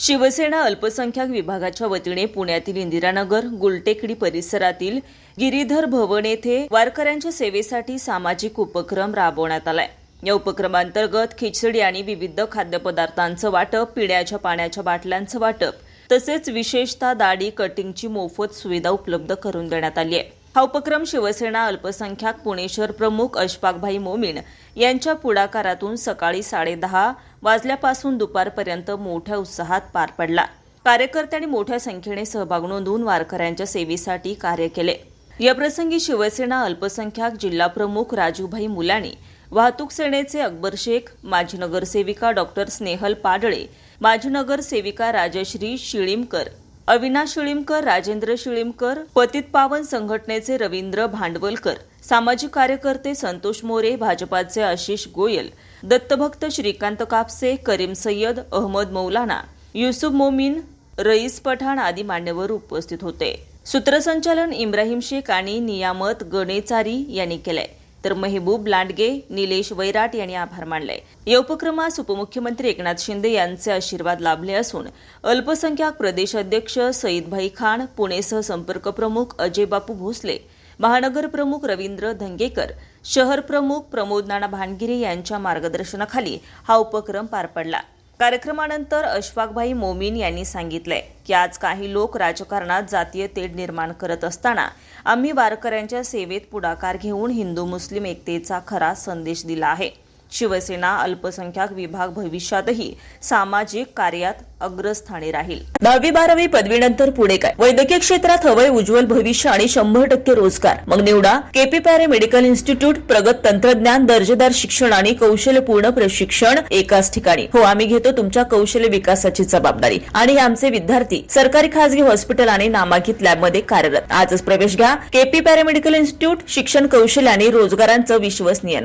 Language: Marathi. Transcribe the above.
शिवसेना अल्पसंख्याक विभागाच्या वतीने पुण्यातील इंदिरानगर गुलटेकडी परिसरातील गिरीधर भवन येथे वारकऱ्यांच्या सेवेसाठी सामाजिक उपक्रम राबवण्यात आलाय. या उपक्रमांतर्गत खिचडी आणि विविध खाद्यपदार्थांचं वाटप पिण्याच्या पाण्याच्या बाटल्यांचं वाटप तसेच विशेषतः दाढी कटिंगची मोफत सुविधा उपलब्ध करून देण्यात आली आहे. हा उपक्रम शिवसेना अल्पसंख्याक पुणे शहर प्रमुख अशफाकभाई मोमीन यांच्या पुढाकारातून सकाळी साडेदहा वाजल्यापासून दुपारपर्यंत मोठ्या उत्साहात पार पडला. कार्यकर्त्यांनी मोठ्या संख्येने सहभाग नोंदवून वारकऱ्यांच्या सेवेसाठी कार्य केले. याप्रसंगी शिवसेना अल्पसंख्याक जिल्हा प्रमुख राजूभाई मुलाणी वाहतूक सेनेचे अकबर शेख माजी नगरसेविका डॉक्टर स्नेहल पाडळे माजी नगरसेविका राजश्री शिळीमकर अविनाश शिळीमकर राजेंद्र शिळीमकर पतित पावन संघटनेचे रवींद्र भांडवलकर सामाजिक कार्यकर्ते संतोष मोरे भाजपाचे आशिष गोयल दत्तभक्त श्रीकांत कापसे करीम सय्यद अहमद मौलाना युसुफ मोमीन रईस पठाण आदी मान्यवर उपस्थित होते. सूत्रसंचालन इब्राहिम शेख आणि नियामत गणेचारी यांनी केलंय. तर मेहबूब लांडगे निलेश वैराट यांनी आभार मानले या उपक्रमास उपमुख्यमंत्री एकनाथ शिंदे यांचे आशीर्वाद लाभले असून अल्पसंख्याक प्रदेश अध्यक्ष सईदभाई खान पुणेसह संपर्क प्रमुख अजय बापू भोसले महानगर प्रमुख रवींद्र धंगेकर शहर प्रमुख प्रमोद नाना भानगिरे यांच्या मार्गदर्शनाखाली हा उपक्रम पार पडला. कार्यक्रमानंतर अशफाकभाई मोमीन यांनी सांगितलंय की आज काही लोक राजकारणात जातीय तेढ निर्माण करत असताना आम्ही वारकऱ्यांच्या सेवेत पुढाकार घेऊन हिंदू मुस्लिम एकतेचा खरा संदेश दिला आहे. शिवसेना अल्पसंख्याक विभाग भविष्यातही सामाजिक कार्यात अग्रस्थानी राहील. दहावी बारावी पदवीनंतर पुढे काय? वैद्यकीय क्षेत्रात हवय उज्ज्वल भविष्य आणि शंभर टक्के रोजगार. मग निवडा. केपी पॅरे मेडिकल इन्स्टिट्यूट प्रगत तंत्रज्ञान दर्जेदार शिक्षण आणि कौशल्यपूर्ण प्रशिक्षण एकाच ठिकाणी. हो आम्ही घेतो तुमच्या कौशल्य विकासाची जबाबदारी. आणि आमचे विद्यार्थी सरकारी खासगी हॉस्पिटल आणि नामांकित लॅबमध्ये कार्यरत. आजच प्रवेश घ्या. केपी पॅरामेडिकल इन्स्टिट्यूट शिक्षण कौशल्य आणि रोजगारांचं विश्वसनीय